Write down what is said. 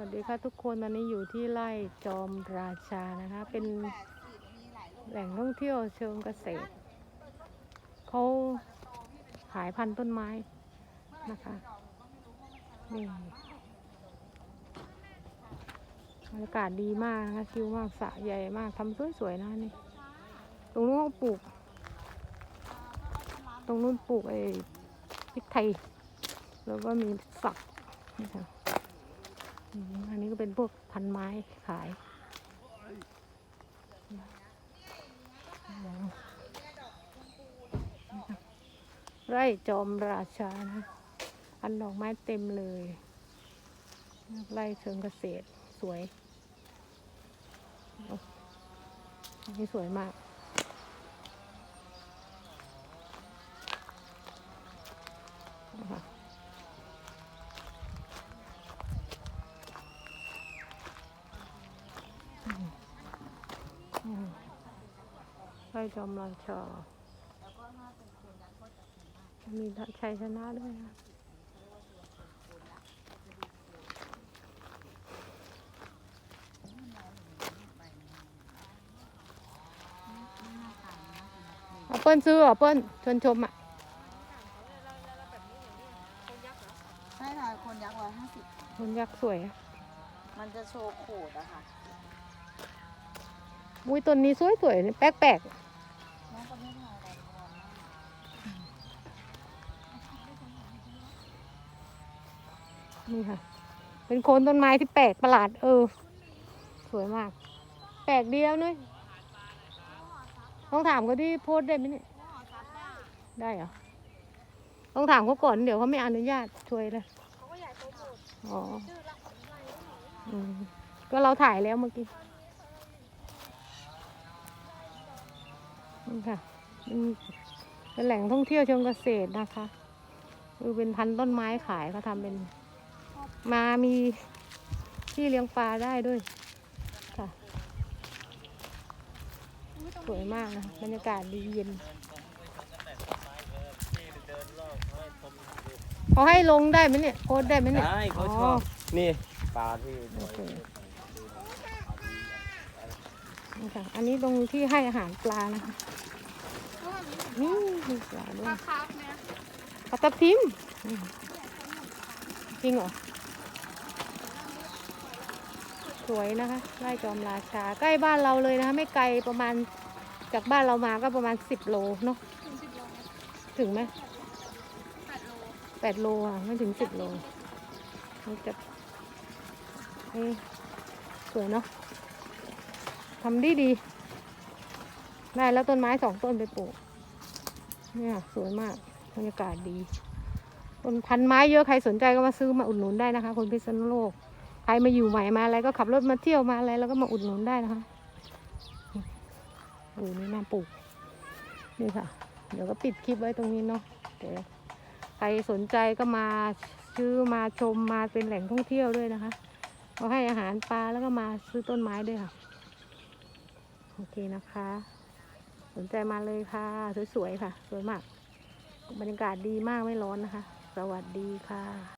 วัสดีค่ะทุกคนตอนนี้อยู่ที่ไร่จอมราชานะคะ เป็นแหล่งท่องเที่ยวเชิงเกษตรเขาขายพันธุ์ต้นไม้นะคะนี่บรรยากาศดีมากนะคะชิลมากสระใหญ่มากทำสวยๆนะนี่ตรงนู้นเขาปลูก ตรงนู้นปลูกไอ้พริกไทย แล้วก็มีสักนี่ค่ะ อันนี้ก็เป็นพวกพันไม้ขายไร่จอมราชานะ อันดอกไม้เต็มเลย ไร่เชิงเกษตรสวย อันนี้สวยมาก นะคะ อืมไร่จอมราชามีชัยชนะด้วยนะเอาเปิ้ลซื้อเหรอเปิ้ลชวนชมอะใช่ค่ะคนยักษ์ร้อยห้าสิบคนยักษ์สวยอะมันจะโชว์โขดอะค่ะ อุ้ยต้นนี้สวยสวยๆแปลกแปลกน้องก็ไม่ทายอะไรก่อนนะๆนี่ค่ะ เป็นโคนต้นไม้ที่แปลกประหลาด เออ สวยมาก แปลกเดียวนุ้ยต้องถามเขาที่โพสต์ได้ไหมเนี่ยได้เหรอ ต้องถามเขาก่อนเดี๋ยวเขาไม่อนุญาตช่วยเลยอ๋ออืมก็เราถ่ายแล้วเมื่อกี้ นี่ค่ะอืมเป็นแหล่งท่องเที่ยวเชิงเกษตรนะคะคือเป็นพันธุ์ต้นไม้ขายเขาทำเป็น มามีที่เลี้ยงปลาได้ด้วยค่ะ สวยมากนะบรรยากาศดีเย็นเขาให้ลงได้ไหมเนี่ยโพสต์ได้ไหมเนี่ยได้เขาชอบนี่ปลาที่โอเคนี่ค่ะ อันนี้ตรงที่ให้อาหารปลานะคะ นี่มีปลาด้วยปลาทับทิมอืมจริงเหรอ สวยนะคะไร่จอมราชา ใกล้บ้านเราเลยนะคะ ไม่ไกลประมาณจากบ้านเรามาก็ประมาณสิบโลเนาะถึงไหมแปดโลอะไม่ถึงสิบโลมันจะนี่สวยเนาะทำดีดี ได้แล้วต้นไม้สองต้นไปปลูก เนี่ยสวยมากบรรยากาศดีต้นพันไม้เยอะใครสนใจก็มาซื้อมาอุดหนุนได้นะคะ คนพิษณุโลกใครมาอยู่ใหม่มาอะไรก็ขับรถมาเที่ยวมาอะไรแล้วก็มาอุดหนุนได้นะคะโอ้นี่น่าปลูกนี่ค่ะ เดี๋ยวก็ปิดคลิปไว้ตรงนี้เนาะเดี๋ยวใครสนใจก็มาซื้อมาชมมาเป็นแหล่งท่องเที่ยวด้วยนะคะมาให้อาหารปลาแล้วก็มาซื้อต้นไม้ด้วยค่ะ โอเคนะคะ นใจมาเลยค่ะ สวยๆค่ะ สวยมาก บรรยากาศดีมากไม่ร้อนนะคะ สวัสดีค่ะ